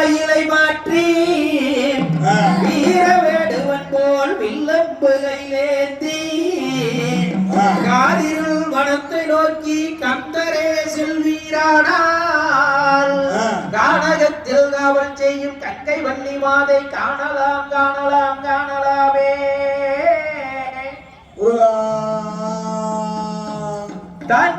மயிலை மாற்றி வீரவேடுவன் போல் வில்லம்புகையிலேந்தி காதிருள் வனத்தை நோக்கி கந்தரே செல்வீரானால் கானகத்தில் காவல் செய்யும் கங்கை வள்ளி மாதை காணலாம் காணலாம் காணலாமே. தன்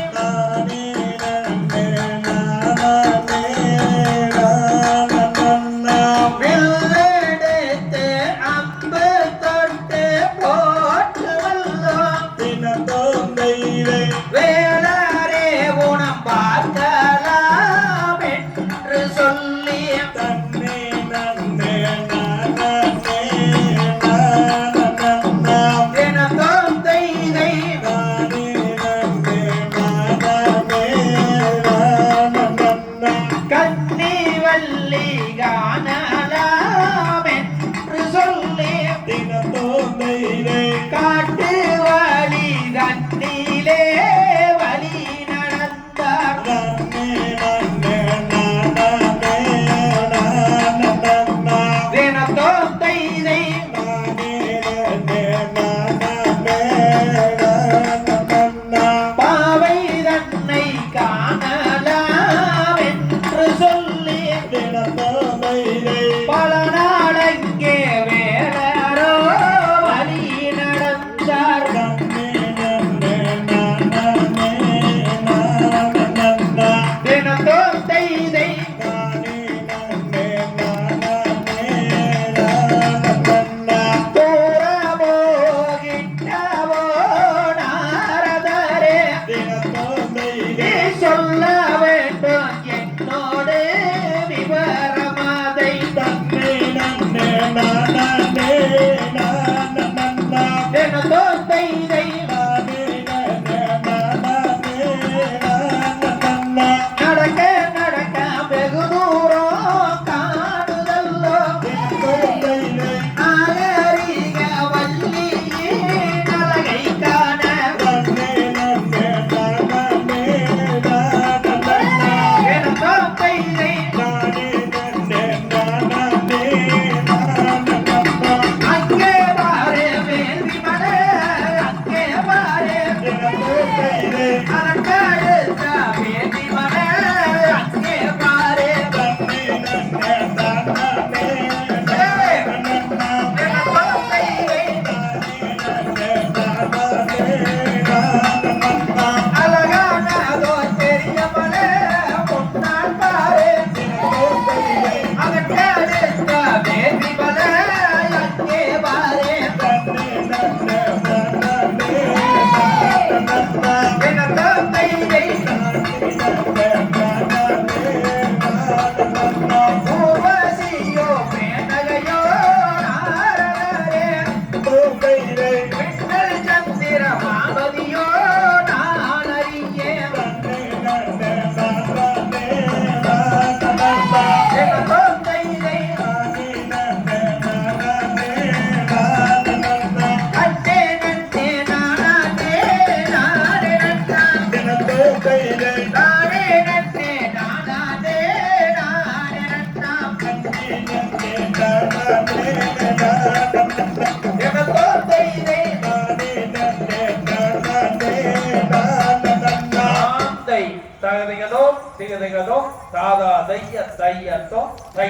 நடக்க வெகுதூ நடந்து நடந்த தையதோ திகதைகதோ தாதா தைய தையத்தோ தை